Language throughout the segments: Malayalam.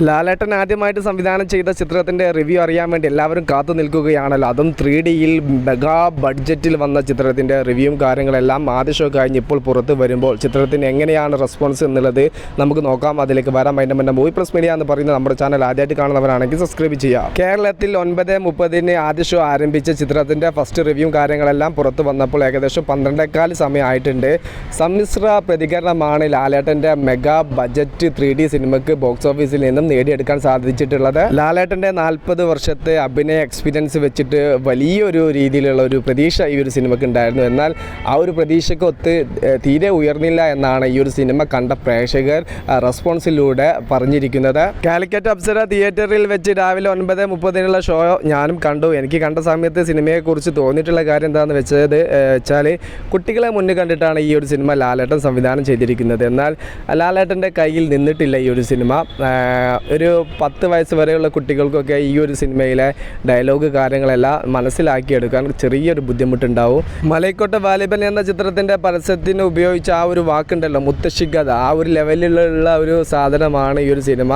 ലാലേട്ടൻ ആദ്യമായിട്ട് സംവിധാനം ചെയ്ത ചിത്രത്തിന്റെ റിവ്യൂ അറിയാൻ വേണ്ടി എല്ലാവരും കാത്തു നിൽക്കുകയാണല്ലോ. അതും ത്രീ ഡിയിൽ മെഗാ ബഡ്ജറ്റിൽ വന്ന ചിത്രത്തിന്റെ റിവ്യൂവും കാര്യങ്ങളെല്ലാം ആദ്യ ഷോ കഴിഞ്ഞ് ഇപ്പോൾ പുറത്ത് വരുമ്പോൾ ചിത്രത്തിന് എങ്ങനെയാണ് റെസ്പോൺസ് എന്നുള്ളത് നമുക്ക് നോക്കാം. അതിലേക്ക് വരാം. അതിന്റെ മുന്നേ മൂവി പ്ലസ് മീഡിയ എന്ന് പറയുന്ന നമ്മുടെ ചാനൽ ആദ്യമായിട്ട് കാണുന്നവരാണെങ്കിൽ സബ്സ്ക്രൈബ് ചെയ്യാം കേരളത്തിൽ ഒൻപത് മുപ്പതിന് ആദ്യ ഷോ ആരംഭിച്ച ചിത്രത്തിന്റെ ഫസ്റ്റ് റിവ്യൂവും കാര്യങ്ങളെല്ലാം പുറത്ത് വന്നപ്പോൾ ഏകദേശം പന്ത്രണ്ടേക്കാൽ സമയമായിട്ടുണ്ട്. സമ്മിശ്ര പ്രതികരണമാണ് ലാലേട്ടന്റെ മെഗാ ബഡ്ജറ്റ് ത്രീ ഡി സിനിമയ്ക്ക് ബോക്സ് ഓഫീസിൽ നിന്നും നേടിയെടുക്കാൻ സാധിച്ചിട്ടുള്ളത്. ലാലേട്ടന്റെ നാൽപ്പത് വർഷത്തെ അഭിനയ എക്സ്പീരിയൻസ് വെച്ചിട്ട് വലിയൊരു രീതിയിലുള്ള ഒരു പ്രതീക്ഷ ഈ ഒരു സിനിമയ്ക്ക് ഉണ്ടായിരുന്നു. എന്നാൽ ആ ഒരു പ്രതീക്ഷയ്ക്ക് ഒത്ത് തീരെ ഉയർന്നില്ല എന്നാണ് ഈ ഒരു സിനിമ കണ്ട പ്രേക്ഷകർ റെസ്പോൺസിലൂടെ പറഞ്ഞിരിക്കുന്നത്. കാലിക്കറ്റ് അപ്സര തിയേറ്ററിൽ വെച്ച് രാവിലെ ഒൻപത് മുപ്പതിനുള്ള ഷോ ഞാനും കണ്ടു. എനിക്ക് കണ്ട സമയത്ത് സിനിമയെക്കുറിച്ച് തോന്നിയിട്ടുള്ള കാര്യം എന്താണെന്ന് വെച്ചത് വെച്ചാൽ കുട്ടികളെ മുന്നിൽ കണ്ടിട്ടാണ് ഈ ഒരു സിനിമ ലാലേട്ടൻ സംവിധാനം ചെയ്തിരിക്കുന്നത്. എന്നാൽ ലാലേട്ടന്റെ കയ്യിൽ നിന്നിട്ടില്ല ഈ ഒരു സിനിമ. ഒരു പത്ത് വയസ്സ് വരെയുള്ള കുട്ടികൾക്കൊക്കെ ഈ ഒരു സിനിമയിലെ ഡയലോഗ് കാര്യങ്ങളെല്ലാം മനസ്സിലാക്കിയെടുക്കാൻ ചെറിയൊരു ബുദ്ധിമുട്ടുണ്ടാവും. മലൈക്കോട്ട വാലിബൻ എന്ന ചിത്രത്തിന്റെ പരസ്യത്തിന് ഉപയോഗിച്ച ആ ഒരു വാക്കുണ്ടല്ലോ മുത്തശ്ശികത ആ ഒരു ലെവലിലുള്ള ഒരു സാധനമാണ് ഈ ഒരു സിനിമ.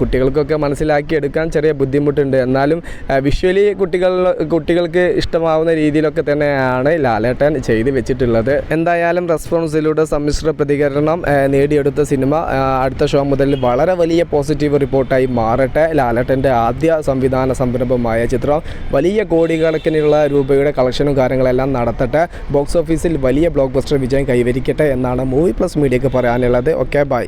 കുട്ടികൾക്കൊക്കെ മനസ്സിലാക്കിയെടുക്കാൻ ചെറിയ ബുദ്ധിമുട്ടുണ്ട്. എന്നാലും വിഷ്വലി കുട്ടികൾ കുട്ടികൾക്ക് ഇഷ്ടമാവുന്ന രീതിയിലൊക്കെ തന്നെയാണ് ലാലേട്ടൻ ചെയ്ത് വെച്ചിട്ടുള്ളത്. എന്തായാലും റെസ്പോൺസിലൂടെ സമ്മിശ്ര പ്രതികരണം നേടിയെടുത്ത സിനിമ. അടുത്ത ഷോ മുതൽ വളരെ വലിയ പോസിറ്റീവ് റിപ്പോർട്ടായി മാറട്ടെ. ലാലട്ടന്റെ ആദ്യ സംവിധാന സംരംഭമായ ചിത്രം വലിയ കോടിക്കണക്കിനുള്ള രൂപയുടെ കളക്ഷനും കാര്യങ്ങളെല്ലാം നടത്തട്ടെ. ബോക്സ് ഓഫീസിൽ വലിയ ബ്ലോക്ക് ബസ്റ്റർ വിജയം കൈവരിക്കട്ടെ എന്നാണ് മൂവി പ്ലസ് മീഡിയക്ക് പറയാനുള്ളത്. Okay bye.